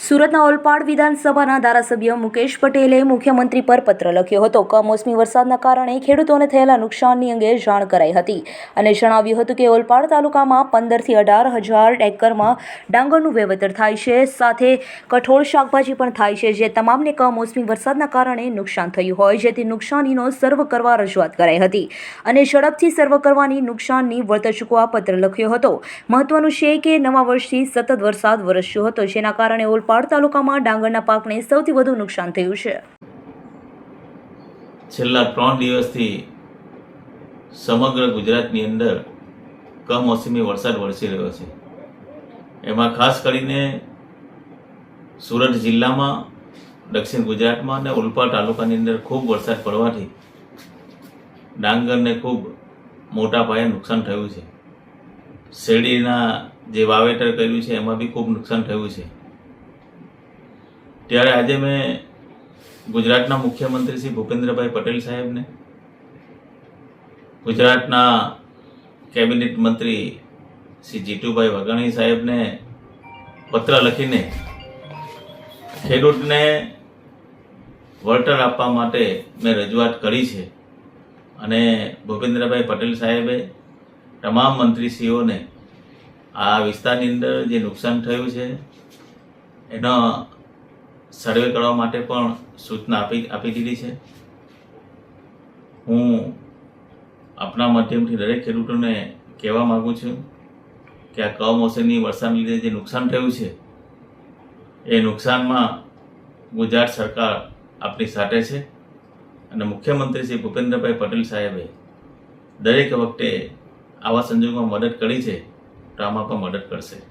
સુરતના ઓલપાડ વિધાનસભાના ધારાસભ્ય મુકેશ પટેલે મુખ્યમંત્રી પર પત્ર લખ્યો હતો. કમોસમી વરસાદના કારણે ખેડૂતોને થયેલા નુકસાનની અંગે જાણ કરાઈ હતી અને જણાવ્યું હતું કે ઓલપાડ તાલુકામાં પંદરથી અઢાર હજાર એકરમાં ડાંગરનું વેવતર થાય છે. સાથે કઠોળ શાકભાજી પણ થાય છે, જે તમામને કમોસમી વરસાદના કારણે નુકસાન થયું હોય, જેથી નુકસાનીનો સર્વ કરવા રજૂઆત કરાઈ હતી અને ઝડપથી સર્વ કરવાની નુકસાનની વળતર ચૂકવા પત્ર લખ્યો હતો. મહત્વનું છે કે નવા વર્ષથી સતત વરસાદ વરસ્યો હતો, જેના કારણે ઓલપાડ તાલુકામાં ડાંગરના પાકને સૌથી વધુ નુકસાન થયું છે. છેલ્લા ત્રણ દિવસથી સમગ્ર ગુજરાતની અંદર કમોસમી વરસાદ વરસી રહ્યો છે. એમાં ખાસ કરીને સુરત જિલ્લામાં, દક્ષિણ ગુજરાતમાં અને ઉલપા તાલુકાની અંદર ખૂબ વરસાદ પડવાથી ડાંગરને ખૂબ મોટા પાયે નુકસાન થયું છે. શેરડીના જે વાવેતર કર્યું છે, એમાં બી ખૂબ નુકસાન થયું છે. ત્યારે આજે મેં ગુજરાતના મુખ્યમંત્રી શ્રી ભૂપેન્દ્રભાઈ પટેલ સાહેબને, ગુજરાતના કેબિનેટ મંત્રી શ્રી જીતુભાઈ વાઘાણી સાહેબને પત્ર લખીને ખેડૂતને વળતર આપવા માટે મેં રજૂઆત કરી છે. અને ભૂપેન્દ્રભાઈ પટેલ સાહેબે તમામ મંત્રીશ્રીઓને આ વિસ્તારની અંદર જે નુકસાન થયું છે, એનો સર્વે કરવા માટે પણ સૂચના આપી આપી દીધી છે. હું આપના માધ્યમથી દરેક ખેડૂતોને કહેવા માગું છું કે આ કમોસમી વરસાદને લીધે જે નુકસાન થયું છે, એ નુકસાનમાં ગુજરાત સરકાર આપની સાથે છે અને મુખ્યમંત્રી શ્રી ભૂપેન્દ્રભાઈ પટેલ સાહેબે દરેક વખતે આવા સંજોગોમાં મદદ કરી છે, તો આમાં પણ મદદ કરશે.